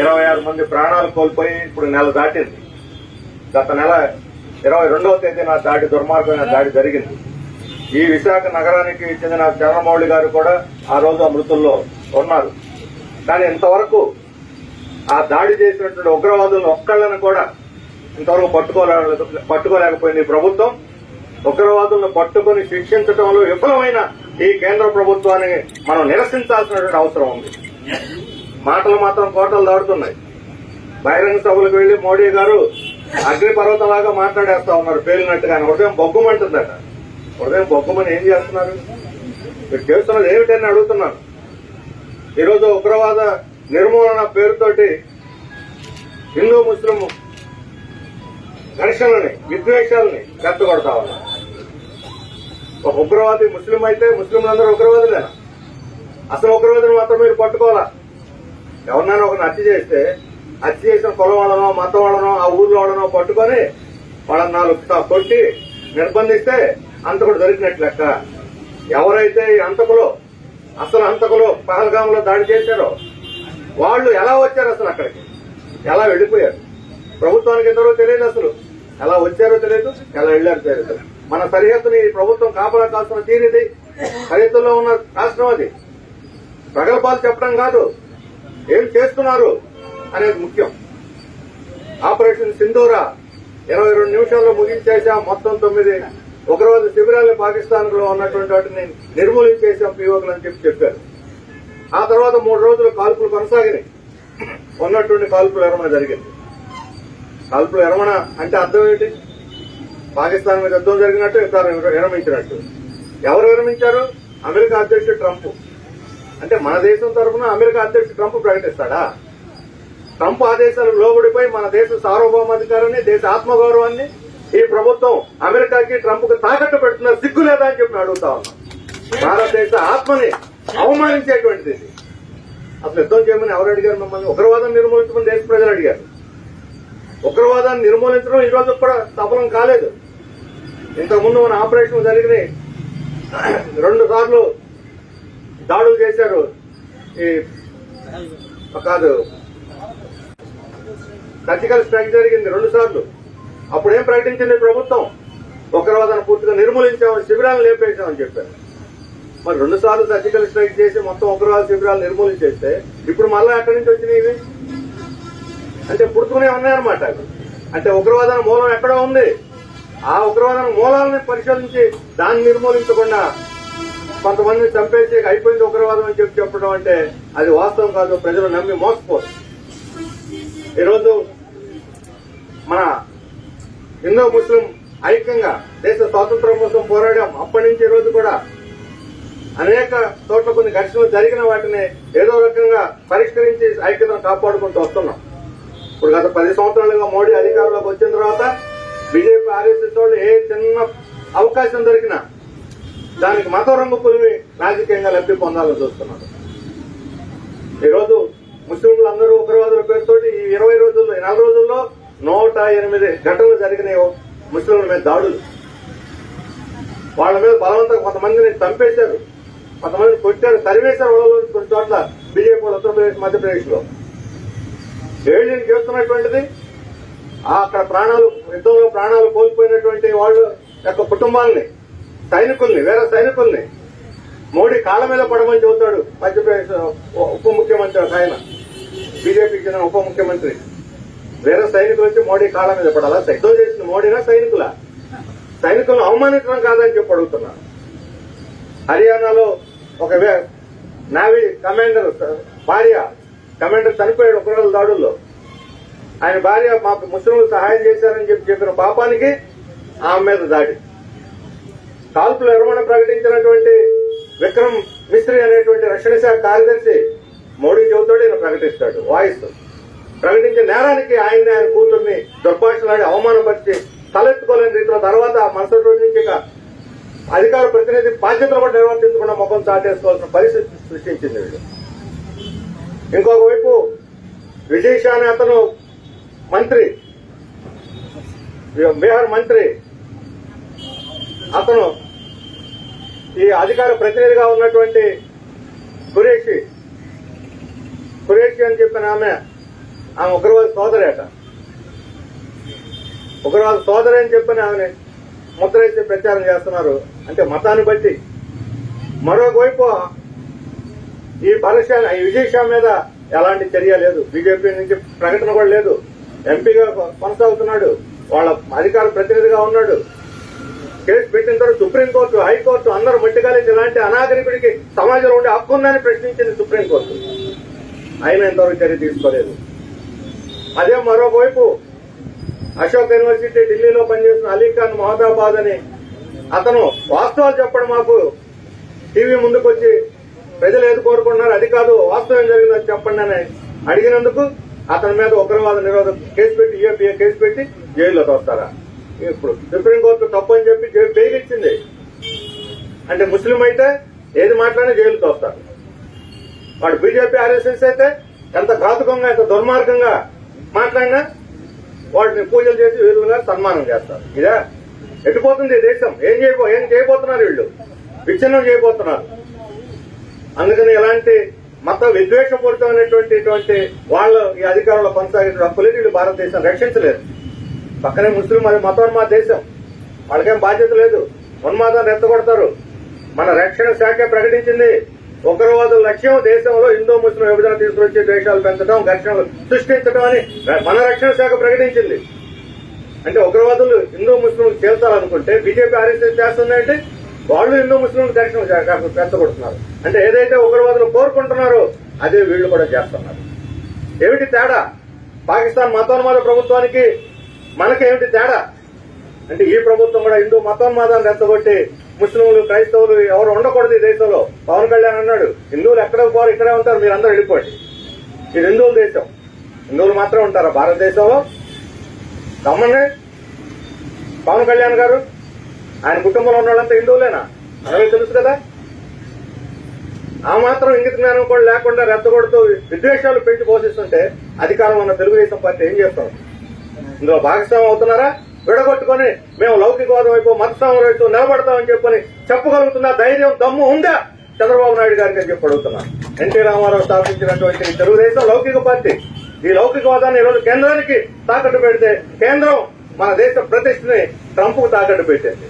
ఇరవై ఆరు మంది ప్రాణాలు కోల్పోయి ఇప్పుడు నెల దాటింది. గత నెల ఇరవై రెండవ తేదీన దాడి దుర్మార్గమైన దాడి జరిగింది. ఈ విశాఖ నగరానికి చెందిన చంద్రమౌళి గారు కూడా ఆ రోజు ఆ మృతుల్లో ఉన్నారు. కానీ ఇంతవరకు ఆ దాడి చేసినటువంటి ఉగ్రవాదులను ఒక్కళ్ళని కూడా ఇంతవరకు పట్టుకోలే పట్టుకోలేకపోయింది ప్రభుత్వం. ఉగ్రవాదులను పట్టుకుని శిక్షించడంలో విఫలమైన ఈ కేంద్ర ప్రభుత్వాన్ని మనం నిరసించాల్సినటువంటి అవసరం ఉంది. మాటలు మాత్రం కోటలు దాడుతున్నాయి బహిరంగ సభలకు వెళ్ళి మోడీ గారు అగ్నిపర్వతంలాగా మాట్లాడేస్తా ఉన్నారు పేలినట్టుగా హృదయం బొగ్గుమంటుందట. హృదయం బొగ్గుమని ఏం చేస్తున్నారు? మీరు చేస్తున్నది ఏమిటని అడుగుతున్నాను ఈరోజు ఉగ్రవాద నిర్మూలన పేరుతోటి హిందూ ముస్లిం ఘర్షణని విద్వేషాలని చెత్తగొడతా ఉన్నారు. ఒక ఉగ్రవాది ముస్లిం అయితే ముస్లింలందరూ ఉగ్రవాదులేనా? అసలు ఉగ్రవాదిని మాత్రం మీరు పట్టుకోవాలా? ఎవరినైనా ఒకరిని హత్య చేస్తే హత్య చేసిన కులం వాళ్ళనో మతం వాళ్ళనో ఆ ఊర్లో వాళ్ళనో పట్టుకొని వాళ్ళని నాలుగు కొట్టి నిర్బంధిస్తే అంతకుడు దొరికినట్లు లెక్క. ఎవరైతే ఈ అంతకులు అసలు అంతకులు పహల్గాంలో దాడి చేశారో వాళ్ళు ఎలా వచ్చారు అసలు అక్కడికి? ఎలా వెళ్ళిపోయారు? ప్రభుత్వానికి ఎందరో తెలియదు అసలు. ఎలా వచ్చారో తెలియదు ఎలా వెళ్ళారో తెలియదు. మన సరిహద్దుని ప్రభుత్వం కాపలా కాల్సిన తీరిది సరిహద్దులో ఉన్న రాష్ట్రం అది. ప్రగల్భాలు చెప్పడం కాదు. ఏం చేస్తున్నారు అనేది ముఖ్యం. ఆపరేషన్ సింధూరా ఇరవై రెండు నిమిషాల్లో ముగించేశాం మొత్తం తొమ్మిది. ఉగ్రవాద శిబిరాలు పాకిస్తాన్లో ఉన్నటువంటి వాటిని నిర్మూలించేసాం పీఓకులు అని చెప్పి చెప్పారు. ఆ తర్వాత మూడు రోజులు కాల్పులు కొనసాగినాయి. ఉన్నటువంటి కాల్పులు విరమణ జరిగింది. కాల్పులు ఎరమణ అంటే అర్థం ఏంటి? పాకిస్తాన్ మీద యుద్ధం జరిగినట్టు ఇతర విరమించినట్టు ఎవరు విరమించారు? అమెరికా అధ్యక్షుడు ట్రంప్. అంటే మన దేశం తరఫున అమెరికా అధ్యక్షుడు ట్రంప్ ప్రకటిస్తాడా? ట్రంప్ ఆదేశాలకు లోబడిపోయి మన దేశ సార్వభౌమాధికారాన్ని దేశ ఆత్మగౌరవాన్ని ఈ ప్రభుత్వం అమెరికాకి ట్రంప్కు తాకట్టు పెడుతున్న సిగ్గు లేదా అని చెప్పి అడుగుతా ఉన్నా. భారతదేశ ఆత్మని అవమానించేటువంటిది ఇది. అసలు యుద్ధం చేయమని ఎవరు అడిగారు మమ్మల్ని? ఉగ్రవాదం నిర్మూలించమని దేశ ప్రజలు అడిగారు. ఉగ్రవాదాన్ని నిర్మూలించడం ఈ రోజు కూడా సఫలం కాలేదు. ఇంతకుముందు మన ఆపరేషన్ జరిగినాయి. రెండు సార్లు దాడులు చేశారు. ఈ కాదు. సర్జికల్ స్ట్రైక్ జరిగింది రెండు సార్లు. అప్పుడు ఏం ప్రకటించింది ప్రభుత్వం? ఉగ్రవాదాన్ని పూర్తిగా నిర్మూలించామని శిబిరాలను లేపేశామని చెప్పారు. మరి రెండు సార్లు సర్జికల్ స్ట్రైక్ చేసి మొత్తం ఉగ్రవాద శిబిరాలు నిర్మూలించేస్తే ఇప్పుడు మళ్ళీ ఎక్కడి నుంచి వచ్చినాయి ఇవి? అంటే పుడుతూనే ఉన్నాయన్నమాట అంటే ఉగ్రవాదానికి మూలం ఎక్కడో ఉంది. ఆ ఉగ్రవాదానికి మూలాలను పరిశోధించి దాన్ని నిర్మూలించకుండా కొంతమందిని చంపేసి అయిపోయింది ఉగ్రవాదం అని చెప్పి చెప్పడం అంటే అది వాస్తవం కాదు. ప్రజలు నమ్మి మోసపోరు. ఈరోజు మన హిందూ ముస్లిం ఐక్యంగా దేశ స్వాతంత్రం కోసం పోరాడాం. అప్పటి నుంచి ఈరోజు కూడా అనేక చోట్ల కొన్ని ఘర్షణలు జరిగిన వాటిని ఏదో రకంగా పరిష్కరించి ఐక్యతను కాపాడుకుంటూ వస్తున్నాం. ఇప్పుడు గత పది సంవత్సరాలుగా మోడీ అధికారంలోకి వచ్చిన తర్వాత బీజేపీ ఆర్ఎస్ఎస్ వాళ్ళు ఏ చిన్న అవకాశం దొరికినా దానికి మత రంగు పులివి రాజకీయంగా లబ్ధి పొందాలని చూస్తున్నారు ఈరోజు ముస్లింలు అందరూ ఉగ్రవాదుల పేరుతోటి ఈ ఇరవై రోజుల్లో ఈ నెల రోజుల్లో నూట ఎనిమిది ఘటనలు జరిగినాయి. ముస్లింల మీద దాడులు. వాళ్ళ మీద బలవంతంగా కొంతమందిని చంపేశారు. కొంతమందిని కొట్టారు. తరివేశారు వాళ్ళలో కొన్ని చోట్ల బీజేపీ ఉత్తరప్రదేశ్ మధ్యప్రదేశ్లో ఏళ్ళు చేస్తున్నటువంటిది అక్కడ ప్రాణాలు యుద్ధంలో ప్రాణాలు కోల్పోయినటువంటి వాళ్ళ యొక్క కుటుంబాలని సైనికుల్ని వేరే సైనికుల్ని. మోడీ కాళ్ళ మీద పడమని చెబుతాడు మధ్యప్రదేశ్ ఉప ముఖ్యమంత్రి ఒక ఆయన. బీజేపీకి చెందిన ఉప ముఖ్యమంత్రి. వేరే సైనికులు వచ్చి మోడీ కాళ్ళ మీద పడాలా? యుద్ధం చేసిన మోడీనా సైనికుల? సైనికులను అవమానించడం కాదని చెప్పి అడుగుతున్నారు. హర్యానాలో ఒక వే- నావీ కమాండర్ భార్య కమాండర్ చనిపోయాడు ఒకరోజు దాడుల్లో. ఆయన భార్య మాకు ముస్లింలు సహాయం చేశారని చెప్పి చెప్పిన పాపానికి ఆమె మీద దాడి. కాల్పుల విరమణ ప్రకటించినటువంటి విక్రమ్ మిస్త్రి అనేటువంటి రక్షణ శాఖ కార్యదర్శి మోడీ చెబుతాడు ఈయన ప్రకటిస్తాడు వాయిస్ ప్రకటించిన నేరానికి ఆయన్ని ఆయన కూతుర్ని దుర్భాషలాడి అవమానపరిచి తలెత్తుకోలేని రీతిలో తర్వాత మరుసటి రోజు నుంచి ఇక అధికార ప్రతినిధి బాధ్యతలు కూడా నిర్వర్తించకుండా ముఖం చాటేసుకోవాల్సిన పరిస్థితి సృష్టించింది వీళ్ళు ఇంకొక వైపు విజయ్ అనే అతను మంత్రి బీహార్ మంత్రి. అతను ఈ అధికార ప్రతినిధిగా ఉన్నటువంటి ఖురేషి ఖురేషి అని చెప్పిన ఆమె ఆమె ఉగ్రవాద సోదరేట. ఉగ్రవాద సోదరి అని చెప్పిన ఆమె ముద్రైతే ప్రచారం చేస్తున్నారు. అంటే మతాన్ని బట్టి. మరోవైపు ఈ పరీక్ష ఈ విజయషా మీద ఎలాంటి చర్య లేదు. బీజేపీ నుంచి ప్రకటన కూడా లేదు. ఎంపీగా కొనసాగుతున్నాడు. వాళ్ళ అధికార ప్రతినిధిగా ఉన్నాడు. కేసు పెట్టిన తర్వాత సుప్రీంకోర్టు హైకోర్టు అందరూ మట్టిగాలేసి ఇలాంటి అనాగరికుడికి సమాజంలో ఉండే హక్కు ఉందని ప్రశ్నించింది సుప్రీంకోర్టు. ఆయన ఇంతవరకు చర్య తీసుకోలేదు. అదే మరోవైపు అశోక్ యూనివర్సిటీ ఢిల్లీలో పనిచేసిన అలీఖాన్ మహదాబాద్ అని అతను వాస్తవాలు చెప్పడం మాకు టీవీ ముందుకు వచ్చి ప్రజలు ఏది కోరుకుంటున్నారు అది కాదు వాస్తవం జరిగిందని చెప్పండి అని అడిగినందుకు అతని మీద ఉగ్రవాద నిరోధక కేసు పెట్టి యూఏపీఏ కేసు పెట్టి జైల్లో తోస్తారా? ఇప్పుడు సుప్రీంకోర్టు తప్పు అని చెప్పి బెయిల్ ఇచ్చింది. అంటే ముస్లిం అయితే ఏది మాట్లాడినా జైలు తోస్తారు వాడు బీజేపీ ఆర్ఎస్ఎస్ అయితే ఎంత ఘాతుకంగా ఎంత దుర్మార్గంగా మాట్లాడినా వాటిని పూజలు చేసి వీళ్ళుగా సన్మానం చేస్తారు. ఇదా ఎట్టుపోతుంది దేశం? ఏం చేయబో ఏం చేయబోతున్నారు వీళ్ళు? విచ్ఛిన్నం చేయబోతున్నారు. అందుకని ఎలాంటి మత విద్వేషపూరితమైనటువంటి ఇటువంటి వాళ్ళు ఈ అధికారంలో కొనసాగే హక్కులేదు వీళ్ళు భారతదేశం రక్షించలేదు. పక్కనే ముస్లిం మతాని మా దేశం. వాళ్ళకేం బాధ్యత లేదు. ఉన్మాదాన్ని ఎత్తగొడతారు మన రక్షణ శాఖ ప్రకటించింది. ఉగ్రవాదుల లక్ష్యం దేశంలో హిందూ ముస్లిం విభజన తీసుకొచ్చి ద్వేషాలు పెంచడం ఘర్షణలు సృష్టించడం అని మన రక్షణ శాఖ ప్రకటించింది. అంటే ఉగ్రవాదులు హిందూ ముస్లింలు చేల్చాలనుకుంటే బీజేపీ ఆర్ఎస్ఎస్ చేస్తుందంటే వాళ్ళు హిందూ ముస్లింలు ఘర్షణ పెంచబడుతున్నారు అంటే ఏదైతే ఉగ్రవాదులు కోరుకుంటున్నారో అదే వీళ్ళు కూడా చేస్తున్నారు. ఏమిటి తేడా? పాకిస్తాన్ మతోన్మాద ప్రభుత్వానికి మనకేమిటి తేడా? అంటే ఈ ప్రభుత్వం కూడా హిందూ మతం మతోన్మాదాన్ని రెచ్చగొట్టి ముస్లింలు క్రైస్తవులు ఎవరు ఉండకూడదు ఈ దేశంలో. పవన్ కళ్యాణ్ అన్నాడు హిందువులు ఎక్కడ పోరు ఇక్కడే ఉంటారు మీరు అందరూ వెళ్ళిపోండి. ఇది హిందువుల దేశం. హిందువులు మాత్రం ఉంటారా భారతదేశంలో? రమ్మని పవన్ కళ్యాణ్ గారు ఆయన కుటుంబంలో ఉన్న హిందువులేనా? మనమే తెలుసు కదా. ఆ మాత్రం ఇంగిత జ్ఞానం కూడా లేకుండా రెచ్చగొడుతూ విద్వేషాలు పెంచి పోషిస్తుంటే అధికారం ఉన్న తెలుగుదేశం పార్టీ ఏం చేస్తాం ఇందులో భాగస్వామ్యం అవుతున్నారా? విడగొట్టుకొని మేము లౌకికవాదం వైపు మత వైపు నిలబడతామని చెప్పని చెప్పగలుగుతున్న ధైర్యం దమ్ము ఉందా? చంద్రబాబు నాయుడు గారికి అని చెప్పి అడుగుతున్నాను ఎన్టీ రామారావు స్థాపించినటువంటి తెలుగుదేశం లౌకిక పార్టీ. ఈ లౌకికవాదాన్ని ఈరోజు కేంద్రానికి తాకట్టు పెడితే కేంద్రం మన దేశ ప్రతిష్టని ట్రంప్ తాకట్టు పెట్టింది.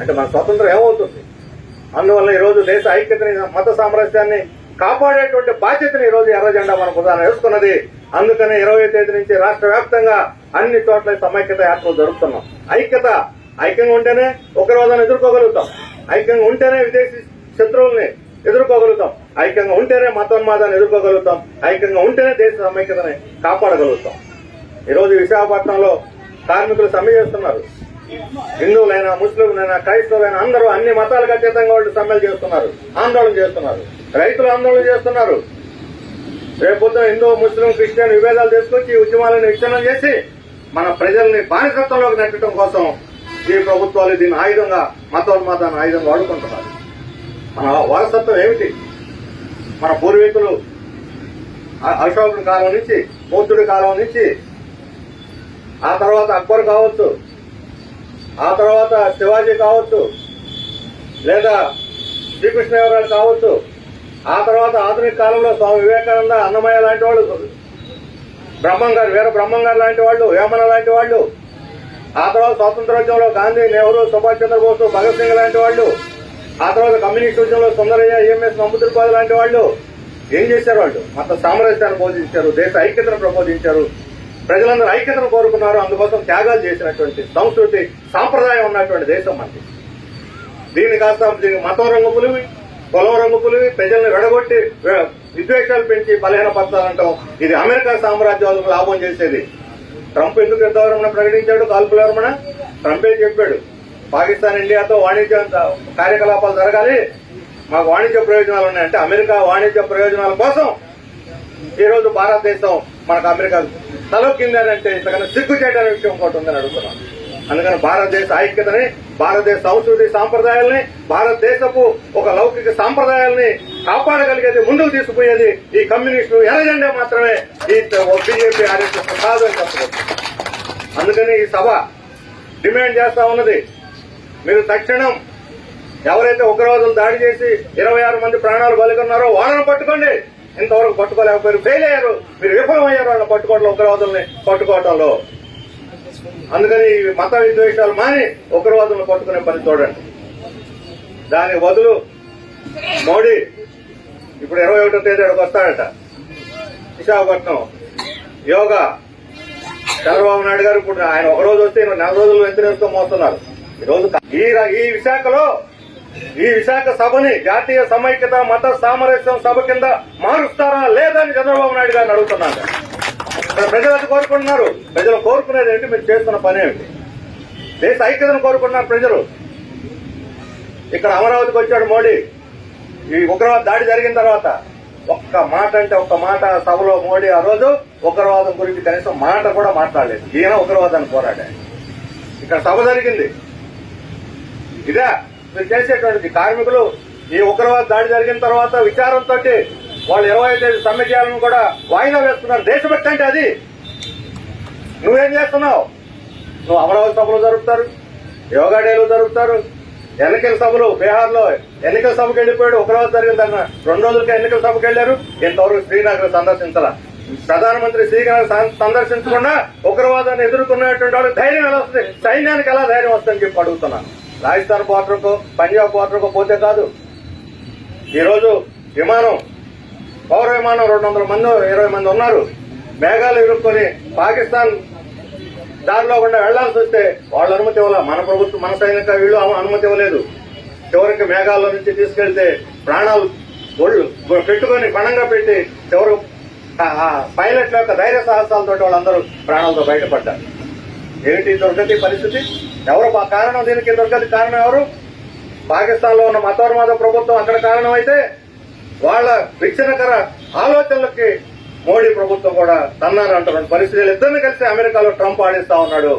అంటే మన స్వతంత్రం ఏమవుతుంది? అందువల్ల ఈరోజు దేశ ఐక్యతని మత సామరస్యాన్ని కాపాడేటువంటి బాధ్యతని ఈరోజు ఎర్ర జెండా మన ప్రధాన వేసుకున్నది. అందుకనే ఇరవై తేదీ నుంచి రాష్ట్ర వ్యాప్తంగా అన్ని చోట్ల సమైక్యత యాత్రలు జరుపుతున్నాం. ఐక్యత ఐక్యంగా ఉంటేనే ఉగ్రవాదాన్ని ఎదుర్కోగలుగుతాం. ఐక్యంగా ఉంటేనే విదేశీ శత్రువుల్ని ఎదుర్కోగలుగుతాం. ఐక్యంగా ఉంటేనే మతోన్మాదాన్ని ఎదుర్కోగలుగుతాం. ఐక్యంగా ఉంటేనే దేశ సమైక్యతని కాపాడగలుగుతాం. ఈరోజు విశాఖపట్నంలో కార్మికులు సమ్మె చేస్తున్నారు. హిందువులైనా ముస్లింలైనా క్రైస్తవులైనా అందరూ అన్ని మతాలకు అతీతంగా వాళ్ళు సమ్మెలు చేస్తున్నారు. ఆందోళన చేస్తున్నారు. రైతులు ఆందోళన చేస్తున్నారు. రేపొద్దున హిందూ ముస్లిం క్రిస్టియన్ విభేదాలు తీసుకొచ్చి ఉద్యమాలను విచ్ఛిన్నం చేసి మన ప్రజల్ని బానిసత్వంలోకి నెట్టడం కోసం ఈ ప్రభుత్వాలు దీన్ని ఆయుధంగా మతోన్మాదాన్ని ఆయుధంగా వాడుకుంటున్నారు. మన వారసత్వం ఏమిటి? మన పూర్వీకులు అ- అశోకుడి కాలం నుంచి బౌద్ధుడి కాలం నుంచి ఆ తర్వాత అక్బర్ కావచ్చు ఆ తర్వాత శివాజీ కావచ్చు లేదా శ్రీకృష్ణదేవరాయలు కావచ్చు ఆ తర్వాత ఆధునిక కాలంలో స్వామి వివేకానంద అన్నమయ్య లాంటి వాళ్ళు బ్రహ్మంగారు వీర బ్రహ్మంగారు లాంటి వాళ్ళు వేమన లాంటి వాళ్ళు. ఆ తర్వాత స్వాతంత్రోద్యమంలో గాంధీ నెహ్రూ సుభాష్ చంద్రబోస్ భగత్ సింగ్ లాంటి వాళ్ళు. ఆ తర్వాత కమ్యూనిస్ట్ ఉద్యమంలో సుందరయ్య ఎంఎస్ నమ్ముతులపాద లాంటి వాళ్ళు. ఏం చేశారు వాళ్ళు? మత సామరస్యాన్ని బోధించారు దేశ ఐక్యతను ప్రబోధించారు. ప్రజలందరూ ఐక్యతను కోరుకున్నారు. అందుకోసం త్యాగాలు చేసినటువంటి సంస్కృతి సాంప్రదాయం ఉన్నటువంటి దేశం మనది దీన్ని కాస్త దీని మతం రంగు పులివి. కులం పులివి ప్రజల్ని వెడగొట్టి విద్వేషాలు పెంచి బలహీనపరచాలంటాం ఇది అమెరికా సామ్రాజ్యాలకు లాభం చేసేది. ట్రంప్ ఎందుకు యుద్ధవరమణ ప్రకటించాడు? కాల్పులవరమణ ట్రంపే చెప్పాడు. పాకిస్తాన్ ఇండియాతో వాణిజ్య కార్యకలాపాలు జరగాలి. మాకు వాణిజ్య ప్రయోజనాలు ఉన్నాయంటే అమెరికా వాణిజ్య ప్రయోజనాల కోసం ఈరోజు భారతదేశం మనకు అమెరికా తలొక్కిందనంటే ఇంతకన్నా సిగ్గు చేయడానికి విషయం ఒకటి ఉందని అడుగుతున్నాను. అందుకని భారతదేశ ఐక్యతని భారతదేశ సంస్కృతి సాంప్రదాయాల్ని భారతదేశపు ఒక లౌకిక సాంప్రదాయాల్ని కాపాడగలిగేది ముందుకు తీసుకుపోయేది ఈ కమ్యూనిస్టు ఎర్రజెండా మాత్రమే. ఈ బీజేపీ ఆర్ఎస్ఎస్ కాదు అని చెప్పవచ్చు అందుకని ఈ సభ డిమాండ్ చేస్తా ఉన్నది. మీరు తక్షణం ఎవరైతే ఉగ్రవాదులు దాడి చేసి ఇరవై ఆరు మంది ప్రాణాలు బలికొన్నారో వాళ్ళని పట్టుకోండి. ఇంతవరకు పట్టుకోలేకపోయారు ఫెయిల్ అయ్యారు. మీరు విఫలమయ్యారు వాళ్ళని పట్టుకోవడంలో ఉగ్రవాదుల్ని పట్టుకోవడంలో. అందుకని మత విద్వేషాలు మాని ఉగ్రవాదులను పట్టుకునే పని చూడండి. దాని బదులు మోడీ ఇప్పుడు ఇరవై ఒకటో తేదీ అక్కడికి వస్తాడట. విశాఖపట్నం. యోగా. చంద్రబాబు నాయుడు గారు ఇప్పుడు ఆయన ఒక రోజు వస్తే నెల రోజులు వెంటనేస్తూ మోస్తున్నారు? ఈ రోజు ఈ ఈ విశాఖలో ఈ విశాఖ సభని జాతీయ సమైక్యత మత సామరస్యం సభ కింద మారుస్తారా లేదా అని చంద్రబాబు నాయుడు గారిని అడుగుతున్నాను. ఇక్కడ ప్రజలు కోరుకుంటున్నారు. ప్రజలు కోరుకునేది ఏంటి? మీరు చేస్తున్న పని ఏమిటి? దేశ ఐక్యతను కోరుకుంటున్నారు ప్రజలు. ఇక్కడ అమరావతికి వచ్చాడు మోడీ. ఈ ఉగ్రవాద దాడి జరిగిన తర్వాత ఒక్క మాట అంటే ఒక్క మాట సభలో మోడీ ఆ రోజు ఉగ్రవాదం గురించి కనీసం మాట కూడా మాట్లాడలేదు. ఈయన ఉగ్రవాదాన్ని పోరాడా ఇక్కడ సభ జరిగింది. ఇదే మీరు చేసేటువంటిది. కార్మికులు ఈ ఉగ్రవాద దాడి జరిగిన తర్వాత విచారంతో వాళ్ళు ఇరవై తేదీ సమ్మె చేయాలని కూడా వాయిదా వేస్తున్నారు. దేశభక్తి అంటే అది. నువ్వేం చేస్తున్నావు? నువ్వు అమరావతి సభలు జరుపుతారు యోగా డేలు జరుపుతారు ఎన్నికల సభలు బీహార్లో ఎన్నికల సభకు వెళ్ళిపోయాడు. ఒక రోజు జరిగిందన్న రెండు రోజులకి ఎన్నికల సభకు వెళ్ళారు. ఇంతవరకు శ్రీనగర్ సందర్శించాల. ప్రధానమంత్రి శ్రీనగర్ సందర్శించకుండా ఉగ్రవాదాన్ని ఎదుర్కొనేటువంటి వాడు ధైర్యం ఎలా వస్తుంది? సైన్యానికి ఎలా ధైర్యం వస్తుందని చెప్పి అడుగుతున్నాను రాజస్థాన్ బోర్డర్కు పంజాబ్ బోర్డర్కు పోతే కాదు. ఈరోజు విమానం పౌర విమానం రెండు వందల మంది ఇరవై మంది ఉన్నారు. మేఘాలు ఇరుక్కొని పాకిస్తాన్ దారిలో గుండా వెళ్ళాల్సి వస్తే వాళ్ళ అనుమతి ఇవ్వాల? మన ప్రభుత్వం మన సైనిక వీళ్ళు అనుమతి ఇవ్వలేదు. చివరికి మేఘాల్లో నుంచి తీసుకెళ్తే ప్రాణాలు ఒళ్ళు పెట్టుకొని పణంగా పెట్టి చివరు పైలట్ల యొక్క ధైర్య సాహసాలతో వాళ్ళందరూ ప్రాణాలతో బయటపడ్డారు. ఏమిటి దుర్గతి పరిస్థితి? ఎవరు కారణం దీనికి? దుర్గతి కారణం ఎవరు? పాకిస్తాన్లో ఉన్న మతోన్మాద ప్రభుత్వం అక్కడ కారణం అయితే వాళ్ళ విచ్ఛిన్నకర ఆలోచనలకి మోడీ ప్రభుత్వం కూడా తన్నారు అంటున్న పరిస్థితులు. ఇద్దరిని కలిసి అమెరికాలో ట్రంప్ ఆడిస్తా ఉన్నాడు.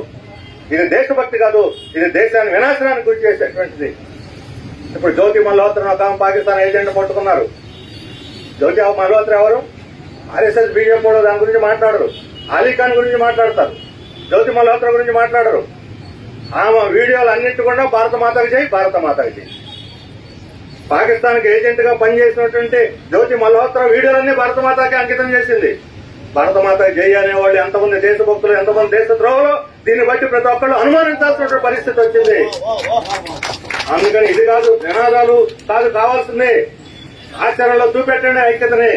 ఇది దేశభక్తి కాదు ఇది దేశాన్ని వినాశనానికి గురి చేసేటువంటిది. ఇప్పుడు జ్యోతి మల్హోత్రను ఒక ఆమె పాకిస్తాన్ ఏజెంట్ పట్టుకున్నారు. జ్యోతి మల్హోత్ర ఎవరు? ఆర్ఎస్ఎస్ బీజేపీ కూడా దాని గురించి మాట్లాడరు. అలీఖాన్ గురించి మాట్లాడతారు. జ్యోతి మల్హోత్ర గురించి మాట్లాడరు. ఆమె వీడియోలు అన్నింటి కూడా భారత మాతకి చేయి భారత మాతకి చేయి. పాకిస్తాన్కి ఏజెంట్గా పనిచేసినటువంటి జ్యోతి మల్హోత్రా వీడియోలన్నీ భారతమాతకి అంకితం చేసింది. భారతమాత జై అనేవాళ్ళు ఎంతమంది దేశభక్తులు ఎంతమంది దేశ ద్రోహులు దీన్ని బట్టి ప్రతి ఒక్కళ్ళు అనుమానించాల్సినటువంటి పరిస్థితి వచ్చింది. అందుకని ఇది కాదు నినాదాలు కాదు కావాల్సింది ఆచరణలో చూపెట్టండి ఐక్యతని.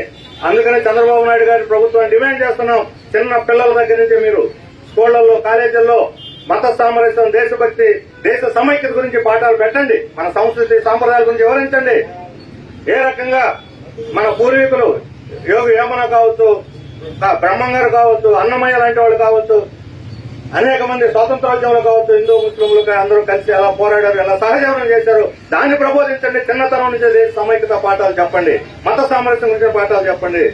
అందుకని చంద్రబాబు నాయుడు గారి ప్రభుత్వం డిమాండ్ చేస్తున్నాం. చిన్న పిల్లల దగ్గర నుంచి మీరు స్కూళ్ళలో కాలేజీల్లో మత సామరస్యం దేశభక్తి దేశ సమైక్యత గురించి పాఠాలు పెట్టండి. మన సంస్కృతి సాంప్రదాయాల గురించి వివరించండి. ఏ రకంగా మన పూర్వీకులు యోగి వేమన కావచ్చు బ్రహ్మంగారు కావచ్చు అన్నమయ్య లాంటి వాళ్ళు కావచ్చు అనేక మంది స్వాతంత్రోద్యమంలో కావచ్చు హిందూ ముస్లింలు అందరూ కలిసి ఎలా పోరాడారు ఎలా సహజీవనం చేశారు దాన్ని ప్రబోధించండి. చిన్నతనం నుంచి దేశ సమైక్యత పాఠాలు చెప్పండి. మత సామరస్యం గురించి పాఠాలు చెప్పండి.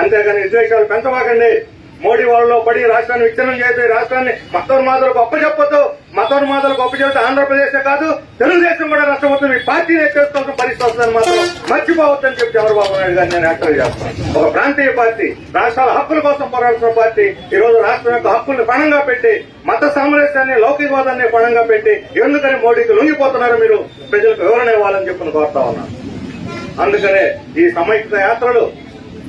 అంతేగాని విద్వేషాలు పెంచబాకండి మోడీ వాళ్ళలో పడి రాష్ట్రాన్ని విచ్ఛిన్నం చేయదు రాష్ట్రాన్ని మతోన్మాదులకు అప్పచెప్పొద్దు మతోన్మాదులకు అప్పచెప్తే ఆంధ్రప్రదేశ్ కాదు తెలుగుదేశం కూడా నష్టపోతుంది మీ పార్టీని చేసుకోవాల్సిన పరిస్థితి వస్తుందని మాత్రం మర్చిపోవద్దని చెప్పి చంద్రబాబు నాయుడు గారిని నేను యాక్టర్ చేస్తాను. ఒక ప్రాంతీయ పార్టీ రాష్ట్రాల హక్కుల కోసం పోరాడుతున్న పార్టీ ఈ రోజు రాష్ట్రం యొక్క హక్కుల్ని పణంగా పెట్టి మత సామరస్యాన్ని లౌకికవాదాన్ని పణంగా పెట్టి ఎందుకని మోడీకి లొంగిపోతున్నారు మీరు? ప్రజలకు వివరణ ఇవ్వాలని చెప్పి కోరుతా ఉన్నాను అందుకనే ఈ సమైక్త యాత్రలు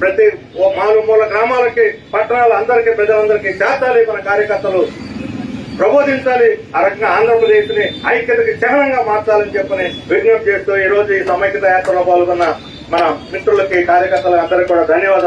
ప్రతి ఓ మారుమూల గ్రామాలకి పట్టణాల అందరికీ ప్రజలందరికీ చేర్చాలి మన కార్యకర్తలు ప్రబోధించాలి. ఆ రకంగా ఆంధ్రప్రదేశ్ని ఐక్యతకి చిహ్నంగా మార్చాలని చెప్పని విజ్ఞప్తి చేస్తూ ఈ రోజు ఈ సమైక్యత యాత్రలో పాల్గొన్న మన మిత్రులకి కార్యకర్తలకు అందరికీ కూడా ధన్యవాదాలు.